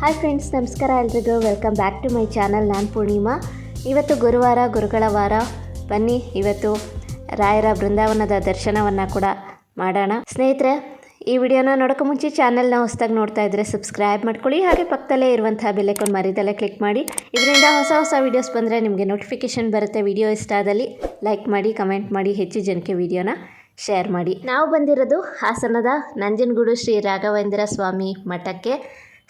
Hi friends ನಮಸ್ಕಾರ ಎಲ್ರಿಗೂ. Welcome back to my channel ನಾನು ಪೂರ್ಣಿಮಾ. ಇವತ್ತು ಗುರುವಾರ ಗುರುಗಳ ವಾರ ಬನ್ನಿ, ಇವತ್ತು ರಾಯರ ಬೃಂದಾವನದ ದರ್ಶನವನ್ನು ಕೂಡ ಮಾಡೋಣ. ಸ್ನೇಹಿತರೆ, ಈ ವಿಡಿಯೋನ ನೋಡೋಕೆ ಮುಂಚೆ ಚಾನಲ್ನ ಹೊಸದಾಗಿ ನೋಡ್ತಾ ಇದ್ದರೆ ಸಬ್ಸ್ಕ್ರೈಬ್ ಮಾಡ್ಕೊಳ್ಳಿ. ಹಾಗೆ ಪಕ್ಕದಲ್ಲೇ ಇರುವಂತಹ ಬೆಲೆಕೊಂಡು ಮರಿದಲ್ಲೇ ಕ್ಲಿಕ್ ಮಾಡಿ. ಇದರಿಂದ ಹೊಸ ಹೊಸ ವೀಡಿಯೋಸ್ ಬಂದರೆ ನಿಮಗೆ ನೋಟಿಫಿಕೇಶನ್ ಬರುತ್ತೆ. ವಿಡಿಯೋ ಇಷ್ಟ ಆದಲ್ಲಿ ಲೈಕ್ ಮಾಡಿ ಕಮೆಂಟ್ ಮಾಡಿ, ಹೆಚ್ಚು ಜನಕ್ಕೆ ವಿಡಿಯೋನ ಶೇರ್ ಮಾಡಿ. ನಾವು ಬಂದಿರೋದು ಹಾಸನದ ನಂಜನಗೂಡು ಶ್ರೀ ರಾಘವೇಂದ್ರ ಸ್ವಾಮಿ ಮಠಕ್ಕೆ.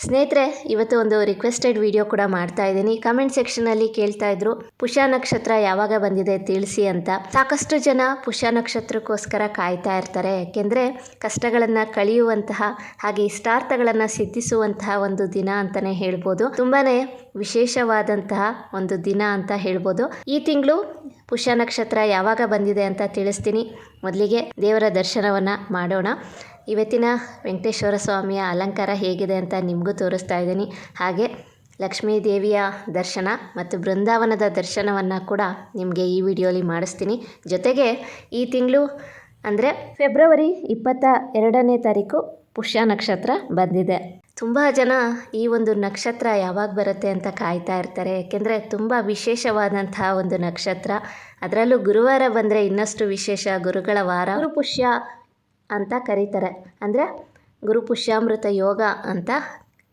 ಸ್ನೇಹಿತರೆ, ಇವತ್ತು ಒಂದು ರಿಕ್ವೆಸ್ಟೆಡ್ ವಿಡಿಯೋ ಕೂಡ ಮಾಡ್ತಾ ಇದ್ದೀನಿ. ಕಮೆಂಟ್ ಸೆಕ್ಷನಲ್ಲಿ ಕೇಳ್ತಾ ಇದ್ರು, ಪುಷಾ ನಕ್ಷತ್ರ ಯಾವಾಗ ಬಂದಿದೆ ತಿಳಿಸಿ ಅಂತ. ಸಾಕಷ್ಟು ಜನ ಪುಷಾ ನಕ್ಷತ್ರಕ್ಕೋಸ್ಕರ ಕಾಯ್ತಾ ಇರ್ತಾರೆ. ಯಾಕೆಂದರೆ, ಕಷ್ಟಗಳನ್ನು ಕಳೆಯುವಂತಹ, ಹಾಗೆ ಇಷ್ಟಾರ್ಥಗಳನ್ನು ಸಿದ್ಧಿಸುವಂತಹ ಒಂದು ದಿನ ಅಂತಲೇ ಹೇಳ್ಬೋದು. ತುಂಬಾ ವಿಶೇಷವಾದಂತಹ ಒಂದು ದಿನ ಅಂತ ಹೇಳ್ಬೋದು. ಈ ತಿಂಗಳು ಪುಷ್ಯ ನಕ್ಷತ್ರ ಯಾವಾಗ ಬಂದಿದೆ ಅಂತ ತಿಳಿಸ್ತೀನಿ. ಮೊದಲಿಗೆ ದೇವರ ದರ್ಶನವನ್ನು ಮಾಡೋಣ. ಇವತ್ತಿನ ವೆಂಕಟೇಶ್ವರ ಸ್ವಾಮಿಯ ಅಲಂಕಾರ ಹೇಗಿದೆ ಅಂತ ನಿಮಗೂ ತೋರಿಸ್ತಾ ಇದ್ದೀನಿ. ಹಾಗೆ ಲಕ್ಷ್ಮೀ ದೇವಿಯ ದರ್ಶನ ಮತ್ತು ಬೃಂದಾವನದ ದರ್ಶನವನ್ನು ಕೂಡ ನಿಮಗೆ ಈ ವಿಡಿಯೋಲಿ ಮಾಡಿಸ್ತೀನಿ. ಜೊತೆಗೆ ಈ ತಿಂಗಳು ಅಂದರೆ ಫೆಬ್ರವರಿ ಇಪ್ಪತ್ತ ಎರಡನೇ ತಾರೀಕು ಪುಷ್ಯ ನಕ್ಷತ್ರ ಬಂದಿದೆ. ತುಂಬ ಜನ ಈ ಒಂದು ನಕ್ಷತ್ರ ಯಾವಾಗ ಬರುತ್ತೆ ಅಂತ ಕಾಯ್ತಾ ಇರ್ತಾರೆ. ಏಕೆಂದರೆ ತುಂಬ ವಿಶೇಷವಾದಂತಹ ಒಂದು ನಕ್ಷತ್ರ. ಅದರಲ್ಲೂ ಗುರುವಾರ ಬಂದರೆ ಇನ್ನಷ್ಟು ವಿಶೇಷ ಗುರುಗಳ ವಾರ. ಗುರು ಪುಷ್ಯ ಅಂತ ಕರೀತಾರೆ. ಅಂದರೆ ಗುರು ಪುಷ್ಯಾಮೃತ ಯೋಗ ಅಂತ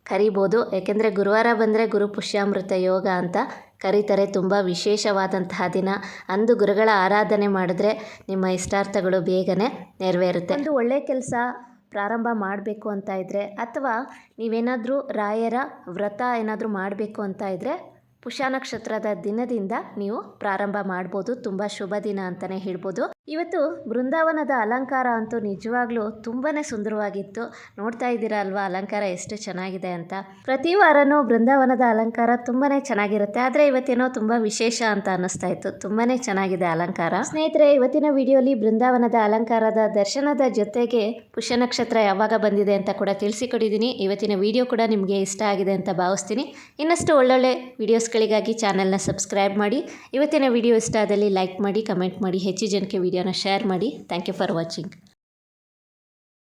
ಕರಿಬೋದು. ಏಕೆಂದರೆ ಗುರುವಾರ ಬಂದರೆ ಗುರು ಪುಷ್ಯಾಮೃತ ಯೋಗ ಅಂತ ಕರೀತಾರೆ. ತುಂಬ ವಿಶೇಷವಾದಂತಹ ದಿನ. ಅಂದು ಗುರುಗಳ ಆರಾಧನೆ ಮಾಡಿದ್ರೆ ನಿಮ್ಮ ಇಷ್ಟಾರ್ಥಗಳು ಬೇಗನೆ ನೆರವೇರುತ್ತೆ. ಒಂದು ಒಳ್ಳೆಯ ಕೆಲಸ ಪ್ರಾರಂಭ ಮಾಡಬೇಕು ಅಂತ ಇದ್ದರೆ ಅಥವಾ ನೀವೇನಾದರೂ ರಾಯರ ವ್ರತ ಏನಾದರೂ ಮಾಡಬೇಕು ಅಂತ ಇದ್ದರೆ ಪುಷ್ಯ ನಕ್ಷತ್ರದ ದಿನದಿಂದ ನೀವು ಪ್ರಾರಂಭ ಮಾಡ್ಬೋದು. ತುಂಬ ಶುಭ ದಿನ ಅಂತಲೇ ಹೇಳ್ಬೋದು. ಇವತ್ತು ಬೃಂದಾವನದ ಅಲಂಕಾರ ಅಂತೂ ನಿಜವಾಗ್ಲೂ ತುಂಬಾ ಸುಂದರವಾಗಿತ್ತು. ನೋಡ್ತಾ ಇದ್ದೀರಾ ಅಲ್ವಾ? ಅಲಂಕಾರ ಎಷ್ಟು ಚೆನ್ನಾಗಿದೆ ಅಂತ. ಪ್ರತಿ ವಾರನೂ ಬೃಂದಾವನದ ಅಲಂಕಾರ ತುಂಬಾ ಚೆನ್ನಾಗಿರುತ್ತೆ. ಆದರೆ ಇವತ್ತೇನೋ ತುಂಬ ವಿಶೇಷ ಅಂತ ಅನ್ನಿಸ್ತಾ ಇತ್ತು. ತುಂಬಾ ಚೆನ್ನಾಗಿದೆ ಅಲಂಕಾರ. ಸ್ನೇಹಿತರೆ, ಇವತ್ತಿನ ವಿಡಿಯೋಲಿ ಬೃಂದಾವನದ ಅಲಂಕಾರದ ದರ್ಶನದ ಜೊತೆಗೆ ಪುಷ್ಯ ನಕ್ಷತ್ರ ಯಾವಾಗ ಬಂದಿದೆ ಅಂತ ಕೂಡ ತಿಳಿಸಿಕೊಟ್ಟಿದ್ದೀನಿ ಇವತ್ತಿನ ವಿಡಿಯೋ ಕೂಡ ನಿಮಗೆ ಇಷ್ಟ ಆಗಿದೆ ಅಂತ ಭಾವಿಸ್ತೀನಿ. ಇನ್ನಷ್ಟು ಒಳ್ಳೊಳ್ಳೆ ವಿಡಿಯೋಸ್ಗಳಿಗಾಗಿ ಚಾನಲ್ನ ಸಬ್ಸ್ಕ್ರೈಬ್ ಮಾಡಿ. ಇವತ್ತಿನ ವಿಡಿಯೋ ಇಷ್ಟ ಆದಲ್ಲಿ ಲೈಕ್ ಮಾಡಿ, ಕಮೆಂಟ್ ಮಾಡಿ. ಹೆಚ್ಚು ಜನಕ್ಕೆ ವಿಡಿಯೋನ ಶೇರ್ ಮಾಡಿ. Thank you for watching